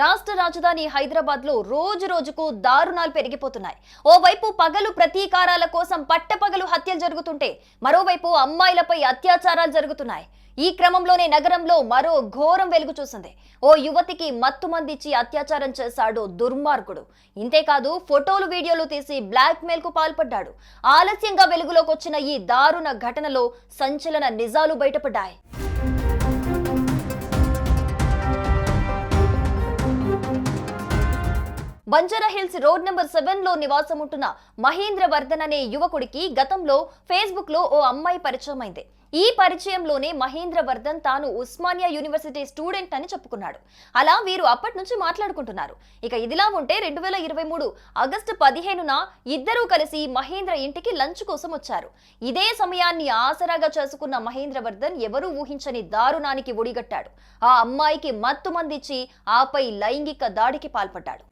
రాష్ట్ర రాజధాని హైదరాబాద్లో రోజు రోజుకు దారుణాలు పెరిగిపోతున్నాయి. ఓవైపు పగలు ప్రతీకారాల కోసం పట్టపగలు హత్యలు జరుగుతుంటే మరోవైపు అమ్మాయిలపై అత్యాచారాలు జరుగుతున్నాయి. ఈ క్రమంలోనే నగరంలో మరో ఘోరం వెలుగు చూసింది. ఓ యువతికి మత్తు మందిచ్చి అత్యాచారం చేశాడు దుర్మార్గుడు. ఇంతేకాదు ఫోటోలు వీడియోలు తీసి బ్లాక్ మెయిల్కు పాల్పడ్డాడు. ఆలస్యంగా వెలుగులోకి వచ్చిన ఈ దారుణ ఘటనలో సంచలన నిజాలు బయటపడ్డాయి. బంజారా హిల్స్ రోడ్ నెంబర్ సెవెన్లో నివాసం ఉంటున్న మహేంద్ర వర్ధన్ అనే యువకుడికి గతంలో ఫేస్బుక్లో ఓ అమ్మాయి పరిచయం అయింది ఈ పరిచయంలోనే మహేంద్ర వర్ధన్ తాను ఉస్మానియా యూనివర్సిటీ స్టూడెంట్ అని చెప్పుకున్నాడు. అలా వీరు అప్పటి నుంచి మాట్లాడుకుంటున్నారు. ఇక ఇదిలా ఉంటే రెండు వేల ఇరవై మూడు ఆగస్టు పదిహేనున ఇద్దరూ కలిసి మహేంద్ర ఇంటికి లంచ్ కోసం వచ్చారు. ఇదే సమయాన్ని ఆసరాగా చేసుకున్న మహేంద్ర వర్ధన్ ఎవరూ ఊహించని దారుణానికి ఒడిగట్టాడు. ఆ అమ్మాయికి మత్తు మందిచ్చి ఆపై లైంగిక దాడికి పాల్పడ్డాడు.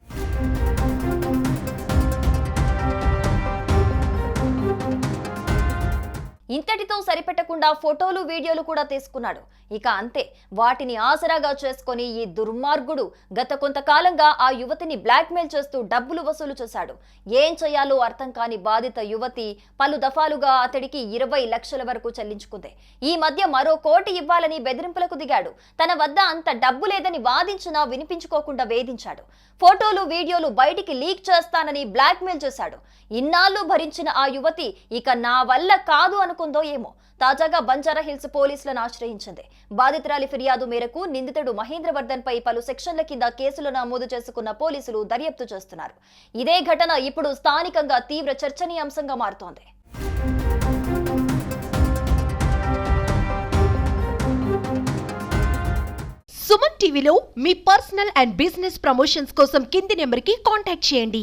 ఇంతటితో సరిపెట్టకుండా ఫోటోలు వీడియోలు కూడా తీసుకున్నాడు. ఇక అంతే వాటిని ఆసరాగా చేసుకొని ఈ దుర్మార్గుడు గత కొంతకాలంగా ఆ యువతిని బ్లాక్మెయిల్ చేస్తూ డబ్బులు వసూలు చేశాడు. ఏం చేయాలో అర్థం కాని బాధిత యువతి పలు దఫాలుగా అతడికి ఇరవై లక్షల వరకు చెల్లించుకుంది. ఈ మధ్య మరో కోటి ఇవ్వాలని బెదిరింపులకు దిగాడు. తన వద్ద అంత డబ్బు లేదని వాదించినా వినిపించుకోకుండా వేధించాడు. ఫోటోలు వీడియోలు బయటికి లీక్ చేస్తానని బ్లాక్మెయిల్ చేశాడు. ఇన్నాళ్ళు భరించిన ఆ యువతి ఇక నా వల్ల కాదు అనుకుందో ఏమో. తాజాగా బంజారా హిల్స్ పోలీసులను ఆశ్రయించింది. బాధితురాలి ఫిర్యాదు మేరకు నిందితుడు మహేంద్రవర్ధన్ పై పలు సెక్షన్ల కింద కేసులు నమోదు చేసుకున్న పోలీసులు దర్యాప్తు చేస్తున్నారు. ఇదే ఘటన ఇప్పుడు స్థానికంగా తీవ్ర చర్చనీయాంశంగా మారుతోంది. సుమన్ టీవీలో మీ పర్సనల్ అండ్ బిజినెస్ ప్రమోషన్స్ కోసం కింది నెంబర్కి కాంటాక్ట్ చేయండి.